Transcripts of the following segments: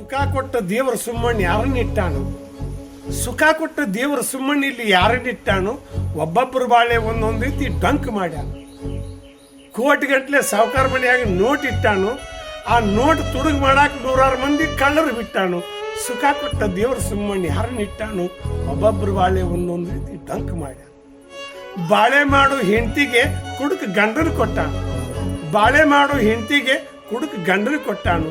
ಸುಖ ಕೊಟ್ಟ ದೇವರ ಸುಮ್ಮಣ್ಣ ಯಾರನ್ನಿಟ್ಟಾನು ಸುಖ ಕೊಟ್ಟ ದೇವರ ಸುಮ್ಮಣ್ಣ ಇಲ್ಲಿ ಯಾರನ್ನಿಟ್ಟಾನು ಒಬ್ಬೊಬ್ಬರು ಬಾಳೆ ಒಂದೊಂದು ರೀತಿ ಡಂಕ್ ಮಾಡ್ಯಾನ ಕೋಟಿ ಗಂಟ್ಲೆ ಸಾವುಕಾರ ಮನೆಯಾಗಿ ನೋಟ್ ಇಟ್ಟಾನು? ಆ ನೋಟ್ ತುಡುಗ್ ಮಾಡಾಕ ನೂರಾರು ಮಂದಿ ಕಳ್ಳರು ಬಿಟ್ಟಾನು? ಸುಖ ಕೊಟ್ಟ ದೇವರ ಸುಮ್ಮಣ್ಣ ಯಾರನ್ನಿಟ್ಟಾನು ಒಬ್ಬೊಬ್ಬರು ಬಾಳೆ ಒಂದೊಂದು ರೀತಿ ಡಂಕ್ ಮಾಡ್ಯಾನ ಬಾಳೆ ಮಾಡು ಹೆಂಡತಿಗೆ ಕುಡುಕ್ ಗಂಡನ ಕೊಟ್ಟಾನು. ಬಾಳೆ ಮಾಡು ಹೆಂಡತಿಗೆ ಕುಡುಕ್ ಗಂಡನ ಕೊಟ್ಟಾನು.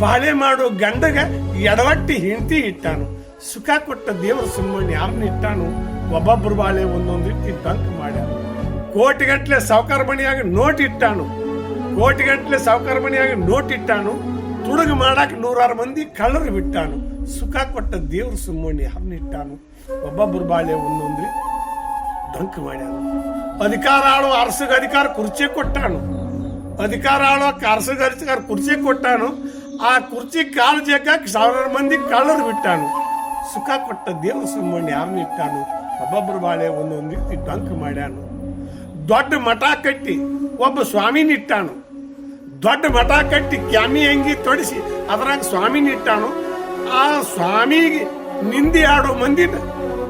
ಬಾಳೆ ಮಾಡು ಗಂಡಗ ಎಡವಟ್ಟಿ ಹೆಂಡತಿ ಇಟ್ಟಾನು ಸುಖ ಕೊಟ್ಟ ದೇವರ ಸುಮ್ಮನೆ ಯಾರನ್ನ ಇಟ್ಟಾನು ಒಬ್ಬೊಬ್ರು ಬಾಳೆ ಒಂದೊಂದು ರೀತಿ ಡಂಕ್ ಮಾಡ್ಯಾನು ಕೋಟಿಗಟ್ಲೆ ಸಾವುಕಾರ ಮನೆಯಾಗ ನೋಟ್ ಇಟ್ಟಾನು ಕೋಟಿಗಟ್ಲೆ ಸಾವುಕಾರ ಮನೆಯಾಗ ನೋಟ್ ಇಟ್ಟಾನು ತುಡುಗು ಮಾಡಾಕ ನೂರಾರು ಮಂದಿ ಕಳ್ಳರು ಬಿಟ್ಟಾನು ಸುಖ ಕೊಟ್ಟ ದೇವ್ರ ಸುಮ್ಮನೆ ಯಾರನ್ನ ಇಟ್ಟಾನು ಒಬ್ಬೊಬ್ರು ಬಾಳೆ ಒಂದೊಂದು ರೀತಿ ದಂಕ್ ಮಾಡ್ಯಾನ ಅಧಿಕಾರ ಆಳುವ ಅರಸಗ ಅಧಿಕಾರ ಕುರ್ಚಿ ಕೊಟ್ಟಾನು ಅಧಿಕಾರ ಆಳುವ ಅರಸಗ ಅಧಿಕಾರ ಕುರ್ಚಿ ಕೊಟ್ಟಾನು ಆ ಕುರ್ಚಿ ಕಾಲು ಜಗ್ಗಾಕ ಸಾವಿರಾರು ಮಂದಿ ಕಳ್ಳರು ಬಿಟ್ಟಾನು. ಸುಖ ಕೊಟ್ಟ ದೇವ ಸುಮ್ಮನೆ ಯಾರನ್ನ ಇಟ್ಟಾನು? ಒಬ್ಬೊಬ್ಬರು ಬಾಳೆ ಒಂದೊಂದು ರೀತಿ ಡಂಕ್ ಮಾಡ್ಯಾನು. ದೊಡ್ಡ ಮಠ ಕಟ್ಟಿ ಒಬ್ಬ ಸ್ವಾಮಿನಿಟ್ಟಾನು ದೊಡ್ಡ ಮಠ ಕಟ್ಟಿ ಕ್ಯಾಮಿ ಅಂಗಿ ತೊಡಿಸಿ ಅದ್ರಾಗ ಸ್ವಾಮಿನಿಟ್ಟಾನು ಆ ಸ್ವಾಮಿಗೆ ನಿಂದಿ ಆಡೋ ಮಂದಿನ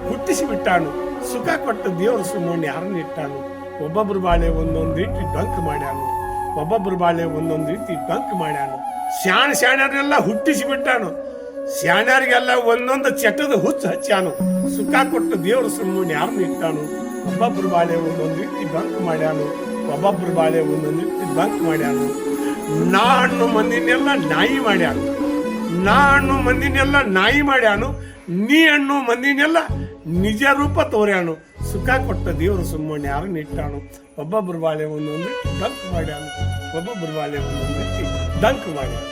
ಹುಟ್ಟಿಸಿ ಬಿಟ್ಟಾನು. ಸುಖ ಕೊಟ್ಟ ದೇವರ ಸುಮ್ಮನೆ ಯಾರನ್ನ ಇಟ್ಟಾನು? ಒಬ್ಬೊಬ್ರು ಬಾಳೆ ಒಂದೊಂದು ರೀತಿ ಡಂಕ್ ಮಾಡ್ಯಾನು. ಒಬ್ಬೊಬ್ರು ಬಾಳೆ ಒಂದೊಂದು ರೀತಿ ಡಂಕ್ ಮಾಡ್ಯಾನು. ಶಾಣ ಶಾಣ್ಯರೆಲ್ಲ ಹುಟ್ಟಿಸಿ ಬಿಟ್ಟಾನು. ಒಂದೊಂದು ಚಟದ ಹುಚ್ಚು ಹಚ್ಚಾನು. ಸುಖ ಕೊಟ್ಟು ದೇವರ ಸುಮ್ಮನೆ ಯಾರನ್ನು ಇಟ್ಟಾನು? ಒಬ್ಬೊಬ್ರು ಬಾಳೆ ಒಂದೊಂದು ರೀತಿ ಬಂಕ್ ಮಾಡ್ಯಾನು. ಒಬ್ಬೊಬ್ರು ಬಾಳೆ ಒಂದೊಂದು ರೀತಿ ಬಂಕ್ ಮಾಡ್ಯಾನು. ನಾ ಹಣ್ಣು ಮಂದಿನೆಲ್ಲ ನಾಯಿ ಮಾಡ್ಯಾನು. ನಾ ಹಣ್ಣು ಮಂದಿನೆಲ್ಲ ನಾಯಿ ಮಾಡ್ಯಾನು. ನೀ ಹಣ್ಣು ಮಂದಿನೆಲ್ಲ ನಿಜ ರೂಪ ತೋರ್ಯಾನು. ಸುಖ ಕೊಟ್ಟ ದೇವರು ಸುಮ್ಮನೆ ಯಾರು ಇಟ್ಟಾನು ಒಬ್ಬೊಬ್ಬರು ಬಾಳೆ ಒಂದೊಂದು ಡಂಕ್ ಮಾಡ್ಯಾನು ಒಬ್ಬೊಬ್ಬರು ಬಾಳೆ ಒಂದೊಂದು ಡಂಕ್ ಮಾಡ್ಯಾನು